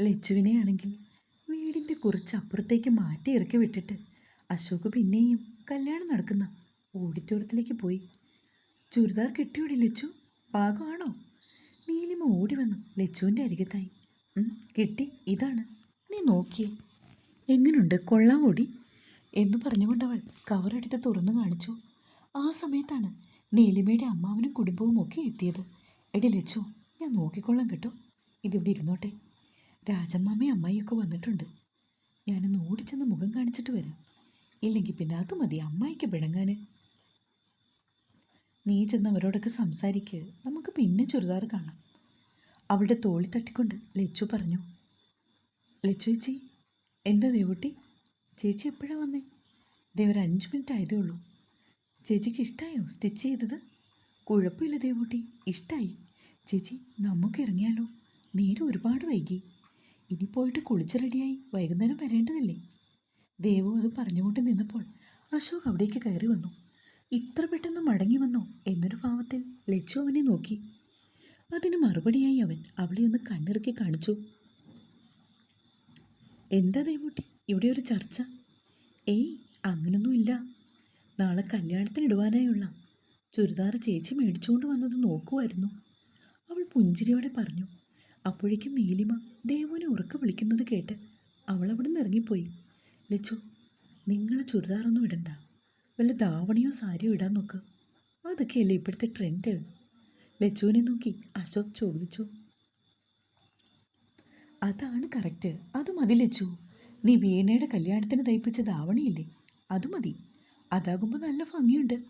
ലച്ചുവിനെയാണെങ്കിൽ വീടിന്റെ കുറച്ച് അപ്പുറത്തേക്ക് മാറ്റി ഇറക്കി വിട്ടിട്ട് അശോക് പിന്നെയും കല്യാണം നടക്കുന്ന ഓഡിറ്റോറിയത്തിലേക്ക് പോയി. ചുരിദാർ കിട്ടിയോടി ലച്ചു. പാകമാണോ? നീലിമ ഓടി വന്നു ലച്ചുവിന്റെ അരികത്തായി. കിട്ടി. ഇതാണ്. നീ നോക്കിയേ. എങ്ങനുണ്ട്? കൊള്ളാം ഓടി. എന്ന് പറഞ്ഞുകൊണ്ട് അവൾ കവറെടുത്ത് തുറന്നു കാണിച്ചു. ആ സമയത്താണ് നീലിമയുടെ അമ്മാവനും കുടുംബവും ഒക്കെ എത്തിയത്. എടി ലച്ചു ഞാൻ നോക്കിക്കൊള്ളാം കേട്ടോ. ഇതിവിടെ ഇരുന്നോട്ടെ. രാജമ്മാമ്മയും അമ്മായിയൊക്കെ വന്നിട്ടുണ്ട്. ഞാനൊന്ന് ഓടിച്ചെന്ന് മുഖം കാണിച്ചിട്ട് വരാം. ഇല്ലെങ്കിൽ പിന്നെ അത് മതി അമ്മായിക്ക് പിണങ്ങാൻ നീ ചെന്ന് അവരോടൊക്കെ സംസാരിക്ക് നമുക്ക് പിന്നെ ചുരിദാർ കാണാം. അവളുടെ തോളി തട്ടിക്കൊണ്ട് ലച്ചു പറഞ്ഞു. ലച്ചു ചേച്ചി എന്താ ദേവുട്ടി? ചേച്ചി എപ്പോഴാണ് വന്നേ? ദേ ഒരു അഞ്ച് മിനിറ്റ് ആയതേ ഉള്ളൂ. ചേച്ചിക്ക് ഇഷ്ടമായോ സ്റ്റിച്ച് ചെയ്തത്? കുഴപ്പമില്ല ദേവുട്ടി ഇഷ്ടമായി ചേച്ചി നമുക്ക് ഇറങ്ങിയാലോ? നേരം ഒരുപാട് വൈകി. ഇനി പോയിട്ട് കുളിച്ച് റെഡിയായി. വൈകുന്നേരം വരേണ്ടതല്ലേ? ദേവു അത് പറഞ്ഞുകൊണ്ട് നിന്നപ്പോൾ അശോക് അവിടേക്ക് കയറി വന്നു. ഇത്ര പെട്ടെന്ന് മടങ്ങി വന്നോ? എന്നൊരു ഭാവത്തിൽ ലച്ചു അവനെ നോക്കി. അതിന് മറുപടിയായി അവൻ അവളെ ഒന്ന് കണ്ണിറുക്കി കാണിച്ചു. എന്താ ദേവൂട്ടി? ഇവിടെ ഒരു ചർച്ച. ഏയ് അങ്ങനൊന്നുമില്ല നാളെ കല്യാണത്തിന് ഇടുവാനായുള്ള ചുരിദാർ ചേച്ചി മേടിച്ചുകൊണ്ട് വന്നത് നോക്കുമായിരുന്നു അവൾ പുഞ്ചിരിയോടെ പറഞ്ഞു. അപ്പോഴേക്കും നീലിമ ദേവുവിനെ ഉറക്കം വിളിക്കുന്നത് കേട്ട് അവൾ അവിടെ നിന്ന് ഇറങ്ങിപ്പോയി. ലച്ചു നിങ്ങൾ ചുരിദാറൊന്നും ഇടണ്ട. വല്ല ദാവണിയോ സാരിയോ ഇടാൻ നോക്ക്. അതൊക്കെയല്ലേ ഇപ്പോഴത്തെ ട്രെൻഡ് ലച്ചുവിനെ നോക്കി അശോക് ചോദിച്ചു. അതാണ് കറക്റ്റ് അത് മതി ലച്ചു. നീ വീണയുടെ കല്യാണത്തിന് തയ്പ്പിച്ച ദാവണിയില്ലേ? അത് മതി. അതാകുമ്പോൾ നല്ല ഭംഗിയുണ്ട്.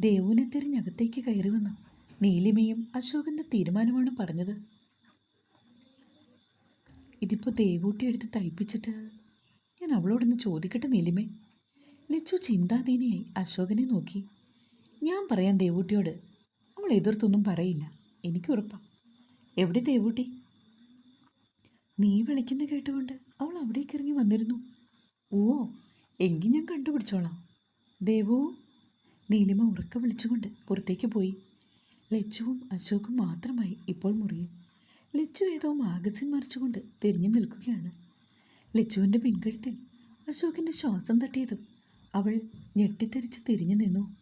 ദേവുവിനെ തിരിഞ്ഞകത്തേക്ക് കയറി വന്ന നീലിമയും അശോകന്റെ തീരുമാനമാണ് പറഞ്ഞത്. ഇതിപ്പോൾ ദേവൂട്ടി എടുത്ത് തയ്പ്പിച്ചിട്ട് ഞാൻ അവളോടൊന്ന് ചോദിക്കട്ടെ നീലിമേ? ലച്ചു ചിന്താധീനയായി അശോകനെ നോക്കി. ഞാൻ പറയാം ദേവൂട്ടിയോട്. അവൾ എതിർത്തൊന്നും പറയില്ല. എനിക്ക് ഉറപ്പാണ് എവിടെ ദേവൂട്ടി? നീ വിളിക്കുന്ന കേട്ടുകൊണ്ട് അവൾ അവിടേക്ക് ഇറങ്ങി വന്നിരുന്നു. ഓ എങ്കിൽ ഞാൻ കണ്ടുപിടിച്ചോളാം. ദേവു നീലിമ ഉറക്ക വിളിച്ചുകൊണ്ട് പുറത്തേക്ക് പോയി. ലച്ചുവും അശോകും മാത്രമായി ഇപ്പോൾ മുറിയിൽ. ലച്ചു ഏതോ മാഗസിൻ മറിച്ചുകൊണ്ട് തിരിഞ്ഞു നിൽക്കുകയാണ്. ലച്ചുവിന്റെ പിൻകഴുത്തിൽ അശോകിന്റെ ശ്വാസം തട്ടിയതും അവൾ ഞെട്ടിത്തെറിച്ച് തിരിഞ്ഞു നിന്നു.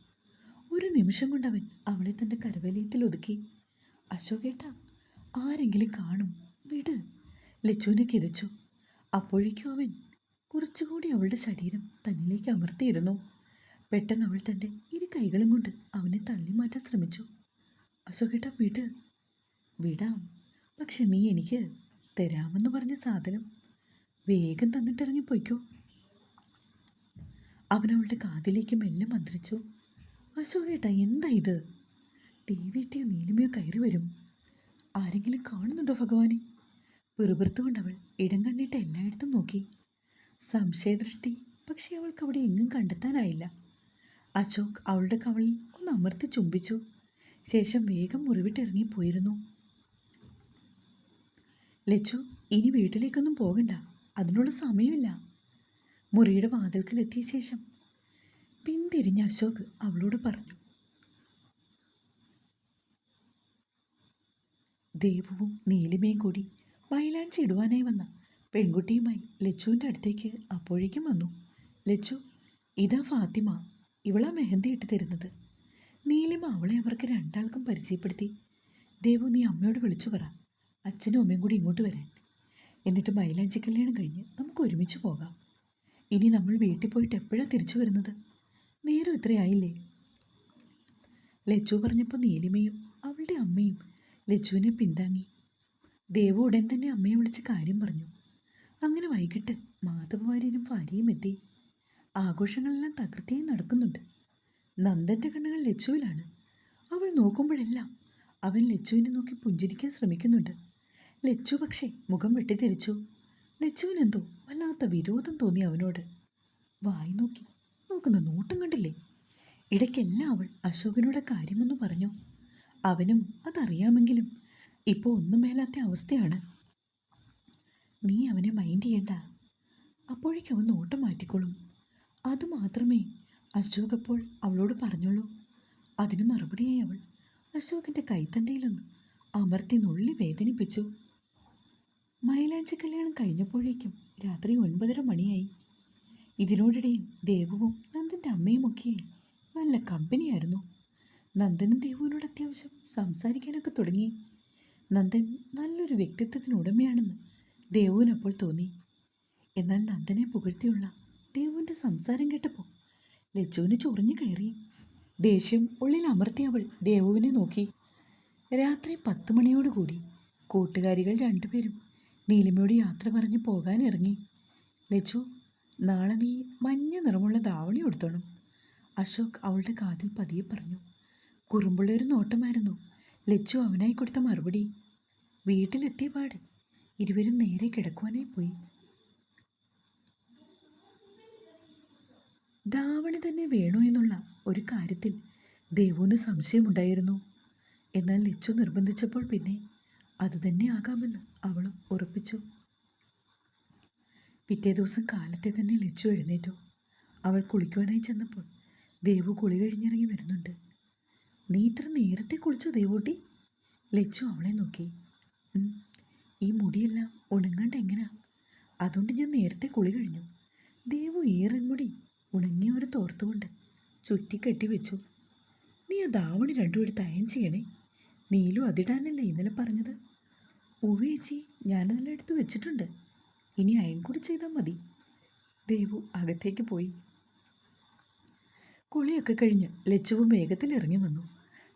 ഒരു നിമിഷം കൊണ്ടവൻ അവളെ തന്റെ കരവലയത്തിൽ ഒതുക്കി. അശോകേട്ടാ ആരെങ്കിലും കാണും. വിട്. ലച്ചുവിനെ കിതച്ചു. അപ്പോഴേക്കും അവൻ കുറച്ചുകൂടി അവളുടെ ശരീരം തന്നിലേക്ക് അമർത്തിയിരുന്നു. പെട്ടെന്ന് അവൾ തന്റെ ഇരു കൈകളും കൊണ്ട് അവനെ തള്ളി മാറ്റാൻ ശ്രമിച്ചു. അശോകേട്ട വിട്. വിടാം. പക്ഷെ നീ എനിക്ക് തരാമെന്ന് പറഞ്ഞ സാധനം വേഗം തന്നിട്ടിറങ്ങി അവനവളുടെ കാതിലേക്ക് മെല്ലെ മന്ത്രിച്ചു. അശോകേട്ടാ എന്താ ഇത്? ദേവിയിട്ടിയോ നീലിമയോ കയറി വരും. ആരെങ്കിലും കാണുന്നുണ്ടോ ഭഗവാനെ? പിറുപിറുത്തുകൊണ്ടവൾ ഇടം കണ്ണിട്ട് എല്ലായിടത്തും നോക്കി. സംശയദൃഷ്ടി പക്ഷേ അവൾക്ക് അവിടെ എങ്ങും കണ്ടെത്താനായില്ല. അശോക് അവളുടെ കവളിൽ ഒന്ന് അമർത്തി ചുംബിച്ചു. ശേഷം വേഗം മുറിവിട്ടിറങ്ങിപ്പോയിരുന്നു ലച്ചു ഇനി വീട്ടിലേക്കൊന്നും പോകണ്ട. അതിനുള്ള സമയമില്ല. മുറിയുടെ വാതിൽക്കലെത്തിയ ശേഷം പിന്തിരിഞ്ഞ അശോക് അവളോട് പറഞ്ഞു ദേവുവും നീലിമയും കൂടി മൈലാഞ്ചി ഇടുവാനായി വന്ന പെൺകുട്ടിയുമായി ലച്ചുവിന്റെ അടുത്തേക്ക് അപ്പോഴേക്കും വന്നു. ലച്ചു ഇതാ ഫാത്തിമ. ഇവളാ മെഹന്തി ഇട്ട് തരുന്നത്. നീലിമ അവളെ അവർക്ക് രണ്ടാൾക്കും പരിചയപ്പെടുത്തി. ദേവു നീ അമ്മയോട് വിളിച്ചു പറ. അച്ഛനും അമ്മയും കൂടി ഇങ്ങോട്ട് വരാൻ. എന്നിട്ട് മൈലാഞ്ചി കല്യാണം കഴിഞ്ഞ് നമുക്ക് ഒരുമിച്ച് പോകാം. ഇനി നമ്മൾ വീട്ടിൽ പോയിട്ട് എപ്പോഴാണ് തിരിച്ചു വരുന്നത്? നേരം ഇത്രയായില്ലേ? ലച്ചു പറഞ്ഞപ്പോൾ നീലിമയും അവളുടെ അമ്മയും ലച്ചുവിനെ പിന്താങ്ങി. ദേവു ഉടൻ തന്നെ അമ്മയെ വിളിച്ച് കാര്യം പറഞ്ഞു. അങ്ങനെ വൈകിട്ട് മാധവവാര്യനും ഭാര്യയും എത്തി. ആഘോഷങ്ങളെല്ലാം തകൃതിയായി നടക്കുന്നുണ്ട്. നന്ദന്റെ കണ്ണുകൾ ലച്ചുവിലാണ്. അവൾ നോക്കുമ്പോഴെല്ലാം അവൻ ലച്ചുവിനെ നോക്കി പുഞ്ചിരിക്കാൻ ശ്രമിക്കുന്നുണ്ട്. ലച്ചു പക്ഷേ മുഖം വെട്ടിത്തിരിച്ചു. ലച്ചുവിനെന്തോ വല്ലാത്ത വിരോധം തോന്നി അവനോട്. വായി നോക്കി. നോക്കുന്ന നോട്ടം കണ്ടില്ലേ? ഇടയ്ക്കെല്ലാം അവൾ അശോകനോട് കാര്യമെന്ന് പറഞ്ഞു. അവനും അതറിയാമെങ്കിലും ഇപ്പോൾ ഒന്നും മേലാത്ത അവസ്ഥയാണ്. നീ അവനെ മൈൻഡ് ചെയ്യണ്ട. അപ്പോഴേക്കും അവൻ നോട്ടം മാറ്റിക്കോളും. അതുമാത്രമേ അശോക് അപ്പോൾ അവളോട് പറഞ്ഞുള്ളൂ അതിന് മറുപടിയായി അവൾ അശോകിന്റെ കൈത്തണ്ടയിലൊന്ന് അമർത്തി നുള്ളി വേദനിപ്പിച്ചു. മൈലാഞ്ചി കല്യാണം കഴിഞ്ഞപ്പോഴേക്കും രാത്രി ഒൻപതര മണിയായി. ഇതിനോടിടയിൽ ദേവുവും നന്ദന്റെ അമ്മയുമൊക്കെയായി നല്ല കമ്പനിയായിരുന്നു. നന്ദനും ദേവുവിനോട് അത്യാവശ്യം സംസാരിക്കാനൊക്കെ തുടങ്ങി. നന്ദൻ നല്ലൊരു വ്യക്തിത്വത്തിന് ഉടമയാണെന്ന് ദേവുവിനപ്പോൾ തോന്നി. എന്നാൽ നന്ദനെ പുകഴ്ത്തിയുള്ള ദേവുവിന്റെ സംസാരം കേട്ടപ്പോൾ ലച്ചുവിന് ചൊറിഞ്ഞു കയറി. ദേഷ്യം ഉള്ളിൽ അമർത്തി അവൾ ദേവുവിനെ നോക്കി. രാത്രി പത്ത് മണിയോടുകൂടി കൂട്ടുകാരികൾ രണ്ടുപേരും നീലിമയോട് യാത്ര പറഞ്ഞ് പോകാൻ ഇറങ്ങി. ലച്ചു നാളെ നീ മഞ്ഞ നിറമുള്ള ധാവണി കൊടുത്തോണം അശോക് അവളുടെ കാതിൽ പതിയെ പറഞ്ഞു. കുറുമ്പുള്ള ഒരു നോട്ടമായിരുന്നു. ലച്ചു അവനായി കൊടുത്ത മറുപടി വീട്ടിലെത്തിയ പാട്. ഇരുവരും നേരെ കിടക്കുവാനായി പോയി. ധാവണി തന്നെ വേണോ എന്നുള്ള ഒരു കാര്യത്തിൽ ദേവുവിന് സംശയമുണ്ടായിരുന്നു. എന്നാൽ ലച്ചു നിർബന്ധിച്ചപ്പോൾ പിന്നെ അതുതന്നെ ആകാമെന്ന് അവളും ഉറപ്പിച്ചു. പിറ്റേ ദിവസം കാലത്തെ തന്നെ ലച്ചു എഴുന്നേറ്റു. അവൾ കുളിക്കുവാനായി ചെന്നപ്പോൾ ദേവു കുളി കഴിഞ്ഞിറങ്ങി വരുന്നുണ്ട്. നീ ഇത്ര നേരത്തെ കുളിച്ചോ ദേവൂട്ടി? ലച്ചു അവളെ നോക്കി. "ഉം, ഈ മുടിയെല്ലാം ഉണങ്ങാണ്ട് എങ്ങനാ? അതുകൊണ്ട് ഞാൻ നേരത്തെ കുളി കഴിഞ്ഞു. ദേവു ഈറൻ മുടി ഉണങ്ങിയ ഒരു തോർത്തുകൊണ്ട് ചുറ്റിക്കെട്ടി വെച്ചു നീ ആ ധാവണി രണ്ടുപേരും എടുത്ത് ചെയ്യണേ. നീലു അതിടാനല്ലേ ഇന്നലെ പറഞ്ഞത്? ഉവ്വ് ചേച്ചി ഞാനതെല്ലാം എടുത്ത് വെച്ചിട്ടുണ്ട്. ഇനി അയൺ കൂടി ചെയ്താൽ മതി. ദേവു അകത്തേക്ക് പോയി. കുളിയൊക്കെ കഴിഞ്ഞ് ലച്ചുവും വേഗത്തിൽ ഇറങ്ങി വന്നു.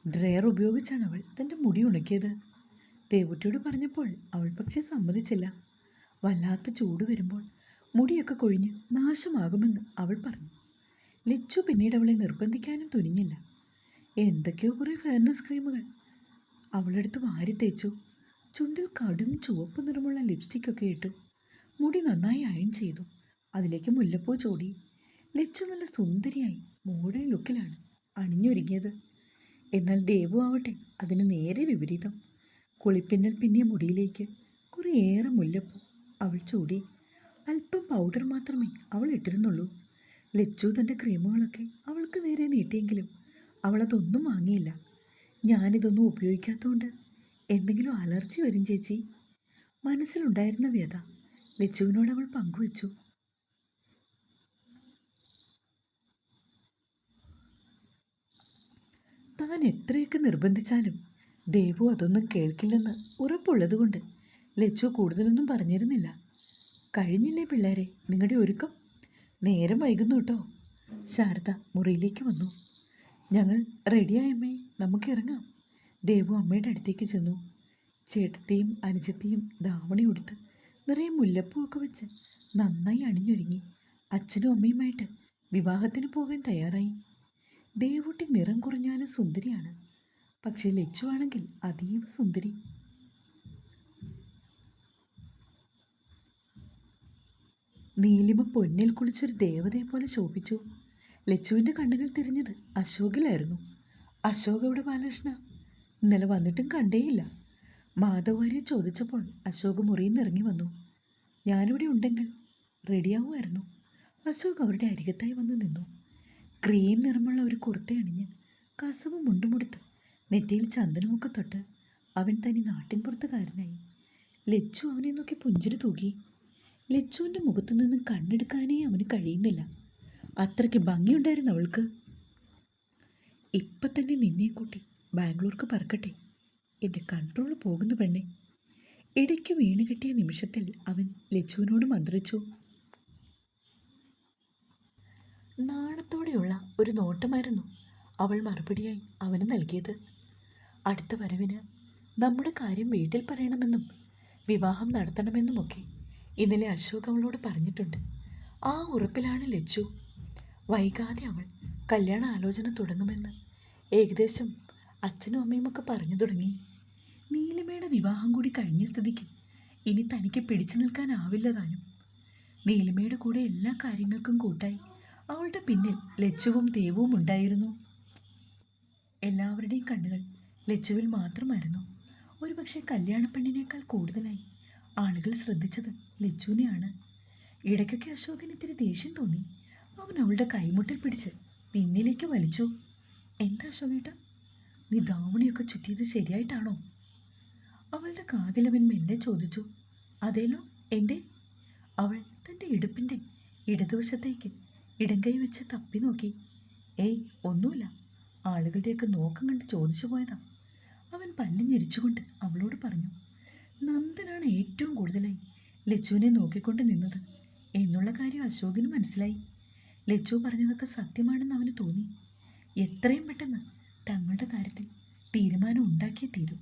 ഡ്രയർ ഉപയോഗിച്ചാണ് അവൾ തന്റെ മുടി ഉണക്കിയത്. ദേവുട്ടിയോട് പറഞ്ഞപ്പോൾ അവൾ പക്ഷേ സമ്മതിച്ചില്ല. വല്ലാത്ത ചൂട് വരുമ്പോൾ മുടിയൊക്കെ കൊഴിഞ്ഞ് നാശമാകുമെന്ന് അവൾ പറഞ്ഞു. ലച്ചു പിന്നീട് അവളെ നിർബന്ധിക്കാനും തുനിഞ്ഞില്ല. എന്തൊക്കെയോ കുറേ ഫെയർനെസ് ക്രീമുകൾ. അവളെടുത്ത് വാരി തേച്ചു. ചുണ്ടിൽ കടും ചുവപ്പ് നിറമുള്ള ലിപ്സ്റ്റിക്കൊക്കെ ഇട്ടു മുടി നന്നായി അയൺ ചെയ്തു. അതിലേക്ക് മുല്ലപ്പൂ ചൂടി. ലച്ചു നല്ല സുന്ദരിയായി മോഡേൺ ലുക്കിലാണ് അണിഞ്ഞൊരുങ്ങിയത്. എന്നാൽ ദേവു ആവട്ടെ അതിന് നേരെ വിപരീതം. കുളിപ്പിന്നൽ പിന്നെ മുടിയിലേക്ക് കുറേയേറെ മുല്ലപ്പൂ. അവൾ ചൂടി. അല്പം പൗഡർ മാത്രമേ അവൾ ഇട്ടിരുന്നുള്ളൂ. ലച്ചു തന്റെ ക്രീമുകളൊക്കെ അവൾക്ക് നേരെ നീട്ടിയെങ്കിലും അവളതൊന്നും വാങ്ങിയില്ല. ഞാനിതൊന്നും ഉപയോഗിക്കാത്തതുകൊണ്ട് എന്തെങ്കിലും അലർജി വരും ചേച്ചി. മനസ്സിലുണ്ടായിരുന്ന വ്യത ലച്ചുവിനോട് അവൾ പങ്കുവച്ചു. താൻ എത്രയൊക്കെ നിർബന്ധിച്ചാലും ദേവു അതൊന്നും കേൾക്കില്ലെന്ന് ഉറപ്പുള്ളതുകൊണ്ട് ലച്ചു കൂടുതലൊന്നും പറഞ്ഞിരുന്നില്ല. കഴിഞ്ഞില്ലേ പിള്ളേരെ നിങ്ങളുടെ ഒരുക്കം? നേരം വൈകുന്നു കേട്ടോ. ശാരദ മുറിയിലേക്ക് വന്നു. ഞങ്ങൾ റെഡിയായമ്മേ നമുക്ക് ഇറങ്ങാം ദേവു അമ്മയുടെ അടുത്തേക്ക് ചെന്നു. ചേട്ടത്തെയും അനുജത്തെയും ധാവണി ഉടുത്ത് നിറയെ മുല്ലപ്പൂവൊക്കെ വെച്ച് നന്നായി അണിഞ്ഞൊരുങ്ങി. അച്ഛനും അമ്മയുമായിട്ട് വിവാഹത്തിന് പോകാൻ തയ്യാറായി. ദേവൂട്ടി നിറം കുറഞ്ഞാലും സുന്ദരിയാണ്. പക്ഷേ ലച്ചു ആണെങ്കിൽ അതീവ സുന്ദരി. നീലിമ പൊന്നിൽ കുളിച്ചൊരു ദേവതയെ പോലെ ശോഭിച്ചു. ലച്ചുവിന്റെ കണ്ണുകൾ തിരിഞ്ഞത് അശോകിലായിരുന്നു. അശോക് എവിടെ ബാലകൃഷ്ണ? ഇന്നലെ വന്നിട്ടും കണ്ടേയില്ല. മാധവരി ചോദിച്ചപ്പോൾ അശോക് മുറിയിൽ നിന്ന് ഇറങ്ങി വന്നു. ഞാനിവിടെ ഉണ്ടെങ്കിൽ റെഡിയാവുമായിരുന്നു. അശോക് അവരുടെ അരികത്തായി വന്ന് നിന്നു. ക്രീം നിറമുള്ള ഒരു കുർത്ത അണിഞ്ഞ് കസവ് മുണ്ടുമുടുത്ത് നെറ്റിയിൽ ചന്ദനമൊക്കെ തൊട്ട് അവൻ തനി നാട്ടിൻപുറത്തുകാരനായി. ലച്ചു അവനെ നോക്കി പുഞ്ചിരി തൂകി. ലച്ചുവിന്റെ മുഖത്തു നിന്ന് കണ്ണെടുക്കാനേ അവന് കഴിയുന്നില്ല. അത്രയ്ക്ക് ഭംഗിയുണ്ടായിരുന്നു അവൾക്ക്. ഇപ്പം തന്നെ നിന്നെ കൂട്ടി ബാംഗ്ലൂർക്ക് പറക്കട്ടെ. എന്റെ കൺട്രോൾ പോകുന്നു പെണ്ണെ. ഇടയ്ക്ക് വീണ് കിട്ടിയ നിമിഷത്തിൽ അവൻ ലച്ചുവിനോട് മന്ത്രിച്ചു. നാണത്തോടെയുള്ള ഒരു നോട്ടമായിരുന്നു അവൾ മറുപടിയായി അവന് നൽകിയത്. അടുത്ത വരവിന് നമ്മുടെ കാര്യം വീട്ടിൽ പറയണമെന്നും വിവാഹം നടത്തണമെന്നുമൊക്കെ ഇന്നലെ അശോക് അവളോട് പറഞ്ഞിട്ടുണ്ട്. ആ ഉറപ്പിലാണ് ലച്ചു. വൈകാതെ അവൾ കല്യാണ ആലോചന തുടങ്ങുമെന്ന് ഏകദേശം അച്ഛനും അമ്മയും ഒക്കെ പറഞ്ഞു തുടങ്ങി. നീലിമയുടെ വിവാഹം കൂടി കഴിഞ്ഞ സ്ഥിതിക്ക് ഇനി തനിക്ക് പിടിച്ചു നിൽക്കാനാവില്ല താനും. നീലിമയുടെ കൂടെ എല്ലാ കാര്യങ്ങൾക്കും കൂട്ടായി അവളുടെ പിന്നിൽ ലച്ചുവും ദേവവും ഉണ്ടായിരുന്നു. എല്ലാവരുടെയും കണ്ണുകൾ ലച്ചുവിൽ മാത്രമായിരുന്നു. ഒരുപക്ഷെ കല്യാണ പെണ്ണിനേക്കാൾ കൂടുതലായി ആളുകൾ ശ്രദ്ധിച്ചത് ലച്ചുവിനെയാണ് ഇടയ്ക്കൊക്കെ അശോകന് ഇത്തിരി ദേഷ്യം തോന്നി. അവൻ അവളുടെ കൈമുട്ടിൽ പിടിച്ച് പിന്നിലേക്ക് വലിച്ചു. എന്താ ശോഭേട്ട? നീ ധാവണിയൊക്കെ ചുറ്റിയത് ശരിയായിട്ടാണോ? അവളുടെ കാതിലവൻ മെല്ലെ ചോദിച്ചു. അതേലോ എന്തേ? അവൾ തന്റെ ഇടുപ്പിന്റെ ഇടതുവശത്തേക്ക് ഇടംകൈ വെച്ച് തപ്പി നോക്കി. ഏയ് ഒന്നുമില്ല. ആളുകളുടെയൊക്കെ നോക്കം കണ്ട് ചോദിച്ചു പോയതാ. അവൻ പല്ല് ഞെരിച്ചുകൊണ്ട് അവളോട് പറഞ്ഞു നന്ദനാണ് ഏറ്റവും കൂടുതലായി ലച്ചുവിനെ നോക്കിക്കൊണ്ട് നിന്നത്. എന്നുള്ള കാര്യം അശോകിന് മനസ്സിലായി. ലച്ചു പറഞ്ഞതൊക്കെ സത്യമാണെന്ന് അവന് തോന്നി. എത്രയും പെട്ടെന്ന് തങ്ങളുടെ കാര്യത്തിൽ തീരുമാനം ഉണ്ടാക്കിയേ തീരൂ.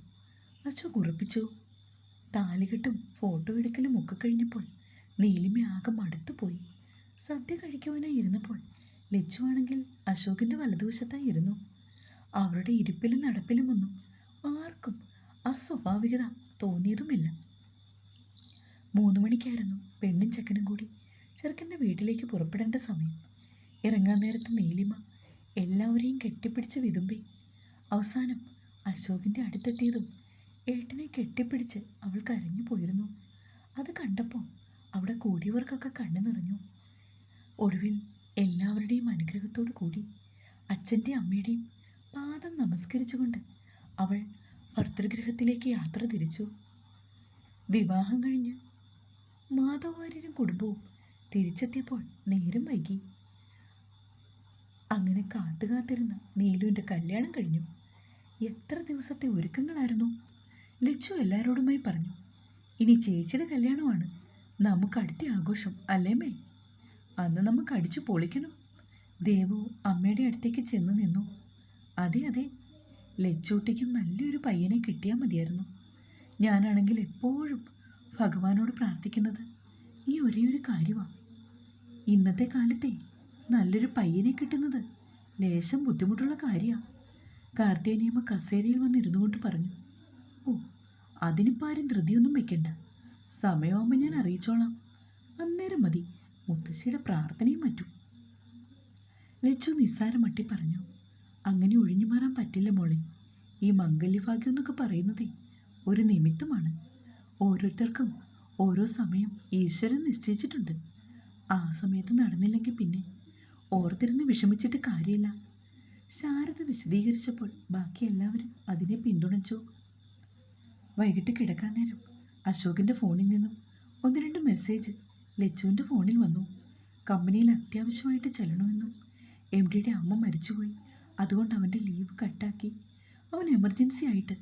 അച്ഛ കുറപ്പിച്ചു. താലികെട്ടും ഫോട്ടോ എടുക്കലും ഒക്കെ കഴിഞ്ഞപ്പോൾ നീലിമ ആകെ മടുത്തുപോയി സദ്യ കഴിക്കുവാനായി ഇരുന്നപ്പോൾ ലച്ചുവാണെങ്കിൽ അശോകിന്റെ വലതുവശത്തായി ഇരുന്നു. അവരുടെ ഇരിപ്പിലും നടപ്പിലുമൊന്നും ആർക്കും അസ്വാഭാവികത തോന്നിയതുമില്ല. മൂന്ന് മണിക്കായിരുന്നു പെണ്ണും ചെക്കനും കൂടി ചെറുക്കന്റെ വീട്ടിലേക്ക് പുറപ്പെടേണ്ട സമയം. ഇറങ്ങാൻ നേരത്ത് നീലിമ എല്ലാവരെയും കെട്ടിപ്പിടിച്ച് വിതുമ്പി അവസാനം അശോകിന്റെ അടുത്തെത്തിയതും ഏട്ടനെ കെട്ടിപ്പിടിച്ച് അവൾ കരഞ്ഞു പോയിരുന്നു. അത് കണ്ടപ്പോൾ അവിടെ കൂടിയവർക്കൊക്കെ കണ്ണു നിറഞ്ഞു. ഒടുവിൽ എല്ലാവരുടെയും അനുഗ്രഹത്തോടു കൂടി അച്ഛന്റെ അമ്മയുടെയും പാദം നമസ്കരിച്ചുകൊണ്ട് അവൾ ഭർത്തൃഗൃഹത്തിലേക്ക് യാത്ര തിരിച്ചു. വിവാഹം കഴിഞ്ഞ് മാധവാര്യരും കുടുംബവും തിരിച്ചെത്തിയപ്പോൾ നേരം വൈകി. അങ്ങനെ കാത്തു കാത്തിരുന്ന നീലുവിന്റെ കല്യാണം കഴിഞ്ഞു. എത്ര ദിവസത്തെ ഒരുക്കങ്ങളായിരുന്നു? ലച്ചു എല്ലാവരോടുമായി പറഞ്ഞു ഇനി ചേച്ചിയുടെ കല്യാണമാണ്. നമുക്ക് അടുത്ത ആഘോഷം അല്ലേ മേ അന്ന് നമുക്ക് അടിച്ചു പൊളിക്കണം. ദേവു അമ്മയുടെ അടുത്തേക്ക് ചെന്ന് നിന്നു. അതെ അതെ. ലച്ചൂട്ടിക്കും നല്ലൊരു പയ്യനെ കിട്ടിയാൽ മതിയായിരുന്നു. ഞാനാണെങ്കിൽ എപ്പോഴും ഭഗവാനോട് പ്രാർത്ഥിക്കുന്നത് ഈ ഒരേ ഒരു കാര്യമാണ് ഇന്നത്തെ കാലത്തെ നല്ലൊരു പയ്യനെ കിട്ടുന്നത് ലേശം ബുദ്ധിമുട്ടുള്ള കാര്യമാണ് കാർത്തിയനിയമ്മ കസേരയിൽ വന്നിരുന്നു കൊണ്ട് പറഞ്ഞു ഓ അതിനിപ്പോൾ ആരും ധൃതിയൊന്നും വെക്കണ്ട. സമയമാകുമ്പോൾ ഞാൻ അറിയിച്ചോളാം. അന്നേരം മതി. മുത്തശ്ശിയുടെ പ്രാർത്ഥനയും മറ്റും. ലച്ചു നിസ്സാരം മട്ടി പറഞ്ഞു അങ്ങനെ ഒഴിഞ്ഞു മാറാൻ പറ്റില്ല മോളെ. ഈ മംഗല്യഭാഗ്യം എന്നൊക്കെ പറയുന്നതേ ഒരു നിമിത്തമാണ്. ഓരോരുത്തർക്കും ഓരോ സമയം ഈശ്വരൻ നിശ്ചയിച്ചിട്ടുണ്ട്. ആ സമയത്ത് നടന്നില്ലെങ്കിൽ പിന്നെ ഓർത്തിരുന്ന് വിഷമിച്ചിട്ട് കാര്യമില്ല. ശാരദ വിശദീകരിച്ചപ്പോൾ ബാക്കി എല്ലാവരും അതിനെ പിന്തുണച്ചു. വൈകിട്ട് കിടക്കാൻ നേരം അശോകിന്റെ ഫോണിൽ നിന്നും ഒന്ന് രണ്ട് മെസ്സേജ് ലച്ചുവിന്റെ ഫോണിൽ വന്നു. കമ്പനിയിൽ അത്യാവശ്യമായിട്ട് ചെല്ലണമെന്നും എം ഡിയുടെ അമ്മ മരിച്ചുപോയി. അതുകൊണ്ട് അവന്റെ ലീവ് കട്ടാക്കി. അവൻ എമർജൻസി ആയിട്ട്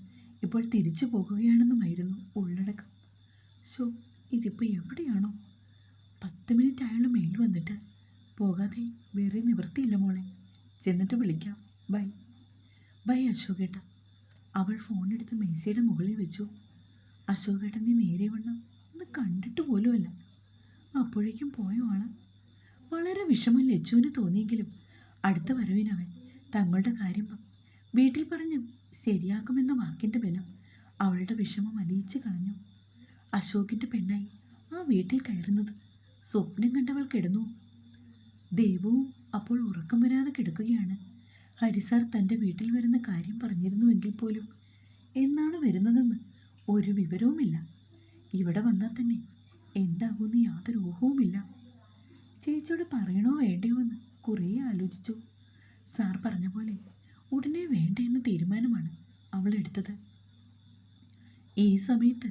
ഇപ്പോൾ തിരിച്ചു പോകുകയാണെന്നുമായിരുന്നു ഉള്ളടക്കം. ഷോ ഇതിപ്പോൾ എവിടെയാണോ? പത്ത് മിനിറ്റ് ആയുള്ള മെയിൽ വന്നിട്ട് പോകാതെ വേറെ നിവൃത്തിയില്ല മോളെ ചെന്നിട്ട് വിളിക്കാം ബൈ. ബൈ അശോകേട്ട. അവൾ ഫോണെടുത്ത് മേശയുടെ മുകളിൽ വെച്ചു. അശോകേട്ടനെ നേരെ വണ്ണം ഒന്ന് കണ്ടിട്ട് പോലുമല്ല അപ്പോഴേക്കും പോയ ആൾ? വളരെ വിഷമം ലച്ചുവിന് തോന്നിയെങ്കിലും അടുത്ത വരവിനവൻ തങ്ങളുടെ കാര്യം വീട്ടിൽ പറഞ്ഞ് ശരിയാക്കുമെന്ന വാക്കിന്റെ ബലം അവളുടെ വിഷമം അലിയിച്ചു കളഞ്ഞു. അശോകിന്റെ പെണ്ണായി ആ വീട്ടിൽ കയറുന്നത് സ്വപ്നം കണ്ടവൾ കിടന്നു. ദേവവും അപ്പോൾ ഉറക്കം വരാതെ കിടക്കുകയാണ്. ഹരിസാർ തന്റെ വീട്ടിൽ വരുന്ന കാര്യം പറഞ്ഞിരുന്നുവെങ്കിൽ പോലും എന്നാണ് വരുന്നതെന്ന് ഒരു വിവരവുമില്ല. ഇവിടെ വന്നാൽ തന്നെ എന്താകുമെന്ന് യാതൊരു ഊഹവുമില്ല. ചേച്ചിയോട് പറയണോ വേണ്ടയോ എന്ന് കുറേ ആലോചിച്ചു. സാർ പറഞ്ഞ പോലെ ഉടനെ വേണ്ട എന്ന തീരുമാനമാണ് അവൾ എടുത്തത്. ഈ സമയത്ത്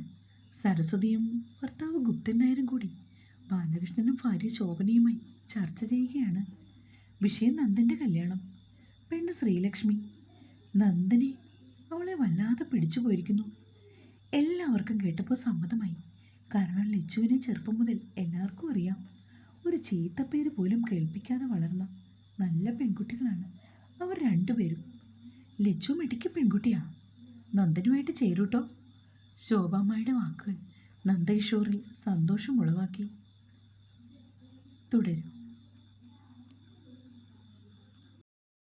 സരസ്വതിയും ഭർത്താവ് ഗുപ്തൻ നായരും കൂടി ബാലകൃഷ്ണനും ഭാര്യ ശോഭനയുമായി ചർച്ച ചെയ്യുകയാണ്. വിഷയം നന്ദന്റെ കല്യാണം. പെണ്ണ് ശ്രീലക്ഷ്മി. നന്ദനെ അവളെ വല്ലാതെ പിടിച്ചു പോയിരിക്കുന്നു. എല്ലാവർക്കും കേട്ടപ്പോൾ സമ്മതമായി. കാരണം ലച്ചുവിനെ ചെറുപ്പം മുതൽ എല്ലാവർക്കും അറിയാം. ഒരു ചീത്തപ്പേര് പോലും കേൾപ്പിക്കാതെ വളർന്ന നല്ല പെൺകുട്ടികളാണ് അവർ രണ്ടുപേരും. ലച്ചു മിടുക്കി പെൺകുട്ടിയാ. നന്ദനുമായിട്ട് ചേരൂട്ടോ? ശോഭാമ്മയുടെ വാക്കുകൾ നന്ദകിഷോറിൽ സന്തോഷം ഉളവാക്കി തുടരും.